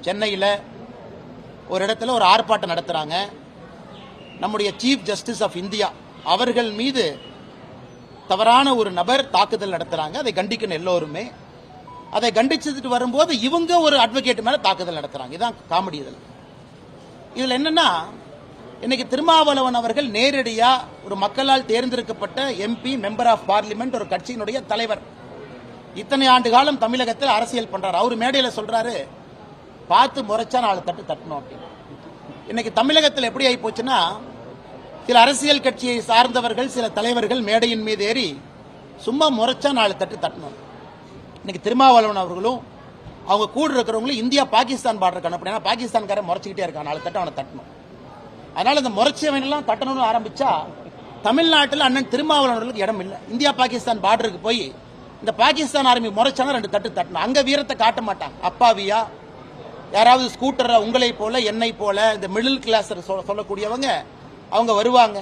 சென்னையில் ஒரு இடத்துல ஒரு ஆர்ப்பாட்டம் நடத்துகிறாங்க நம்முடைய சீஃப் ஜஸ்டிஸ் ஆஃப் இந்தியா அவர்கள் மீது தவறான ஒரு நபர் தாக்குதல் நடத்துகிறாங்க அதை கண்டிக்கணும் எல்லோருமே. அதை கண்டிச்சுட்டு வரும்போது இவங்க ஒரு அட்வொகேட் மேலே தாக்குதல் நடத்துகிறாங்க இதுதான் காமெடி இதில் இதில் என்னன்னா இன்னைக்கு திருமாவளவன் அவர்கள் நேரடியாக ஒரு மக்களால் தேர்ந்தெடுக்கப்பட்ட எம்பி மெம்பர் ஆஃப் பார்லிமெண்ட் ஒரு கட்சியினுடைய தலைவர். இத்தனை ஆண்டு காலம் தமிழகத்தில் அரசியல் பண்ணுறாரு அவர் மேடையில் சொல்கிறாரு பார்த்து முறைச்சா நாலு தட்டு தட்டணும் அப்படின்னு. இன்னைக்கு தமிழகத்தில் எப்படி ஆகி போச்சுன்னா சில அரசியல் கட்சியை சார்ந்தவர்கள் சில தலைவர்கள் மேடையின் மீது ஏறி சும்மா முறைச்சா நாலு தட்டு தட்டணும். இன்னைக்கு திருமாவளவன் அவர்களும் அவங்க கூட இருக்கிறவங்களும் இந்தியா பாகிஸ்தான் பார்டருக்கு அனுப்பினா பாகிஸ்தான்காரன் முறைச்சிக்கிட்டே இருக்கான். நாலு தட்டு அவனை தட்டணும். அதனால இந்த முறைச்சவனெல்லாம் தட்டணும்னு ஆரம்பிச்சா தமிழ்நாட்டில் அண்ணன் திருமாவளவர்களுக்கு இடம் இல்லை. இந்தியா பாகிஸ்தான் பார்டருக்கு போய் இந்த பாகிஸ்தான் ஆர்மி முறைச்சானா ரெண்டு தட்டு தட்டணும். அங்கே வீரத்தை காட்ட மாட்டாங்க அப்பாவியா யாராவது ஸ்கூட்டரை உங்களை போல என்னை போல இந்த மிடில் கிளாஸ் சொல்லக்கூடியவங்க அவங்க வருவாங்க.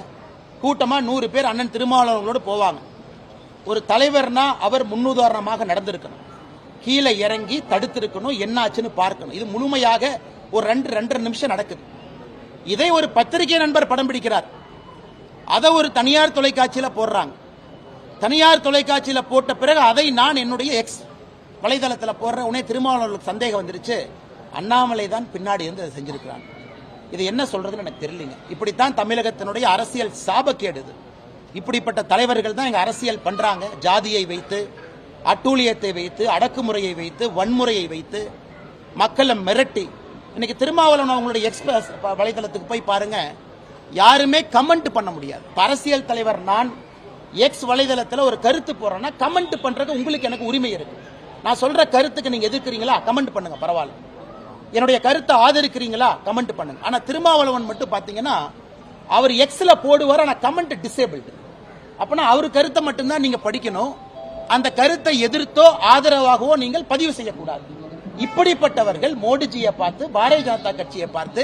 கூட்டமா நூறு பேர் அண்ணன் திருமாவளவர்களோடு போவாங்க. ஒரு தலைவர்னா அவர் முன்னுதாரணமாக நடந்திருக்கணும். கீழே இறங்கி தடுத்திருக்கணும் என்னாச்சுன்னு பார்க்கணும். இது முழுமையாக ஒரு ரெண்டு ரெண்டரை நிமிஷம் நடக்குது. இதை ஒரு பத்திரிகை நண்பர் படம் பிடிக்கிறார். அதை ஒரு தனியார் தொலைக்காட்சியில் போடுறாங்க. தனியார் தொலைக்காட்சியில் போட்ட பிறகு அதை நான் என்னுடைய எக்ஸ் வலைதளத்தில் போடுற உடனே திருமாவளவர்களுக்கு சந்தேகம் வந்துருச்சு. அண்ணாமலை தான் பின்னாடி இருந்து அதை செஞ்சிருக்கிறான். இது என்ன சொல்றதுன்னு எனக்கு தெரியலங்க. இப்படித்தான் தமிழகத்தினுடைய அரசியல் சாபக்கேடு இது இப்படிப்பட்ட தலைவர்கள் தான் எங்கள் அரசியல் பண்றாங்க. ஜாதியை வைத்து அட்டூழியத்தை வைத்து அடக்குமுறையை வைத்து வன்முறையை வைத்து மக்களை மிரட்டி. இன்னைக்கு திருமாவளவன் அவங்களுடைய எக்ஸ்பிரஸ் வலைதளத்துக்கு போய் பாருங்க. யாருமே கமெண்ட் பண்ண முடியாது. அரசியல் தலைவர் நான் எக்ஸ் வலைதளத்தில் ஒரு கருத்து போறேன்னா கமெண்ட் பண்றது உங்களுக்கு எனக்கு உரிமை இருக்கு. நான் சொல்ற கருத்துக்கு நீங்க எதிர்க்கிறீங்களா? கமெண்ட் பண்ணுங்க பரவாயில்ல. என்னுடைய கருத்தை ஆதரிக்கிறீங்களா? கமெண்ட் பண்ணுங்க. ஆனா திருமாவளவன் மட்டும் பாத்தீங்கன்னா அவர் எக்ஸ்ல போடுவார் ஆனா கமெண்ட் டிசேபிள்டு அப்பனா அவர் கருத்தை மட்டும்தான் நீங்க படிக்கணும். அந்த கருத்தை எதிர்த்தோ ஆதரவாகவோ நீங்கள் பதிவு செய்யக்கூடாது. இப்படிப்பட்டவர்கள் மோடிஜியை பார்த்து பாரதிய ஜனதா கட்சியை பார்த்து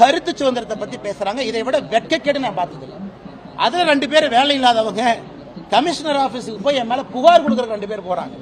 கருத்து சுதந்திரத்தை பத்தி பேசுறாங்க. இதை விட வெட்கக்கேடு நான் பார்த்ததில்லை. அதுல ரெண்டு பேர் வேலை இல்லாதவங்க கமிஷனர் ஆபீஸுக்கு போய் என் மேல புகார் கொடுக்கற ரெண்டு பேர் போறாங்க.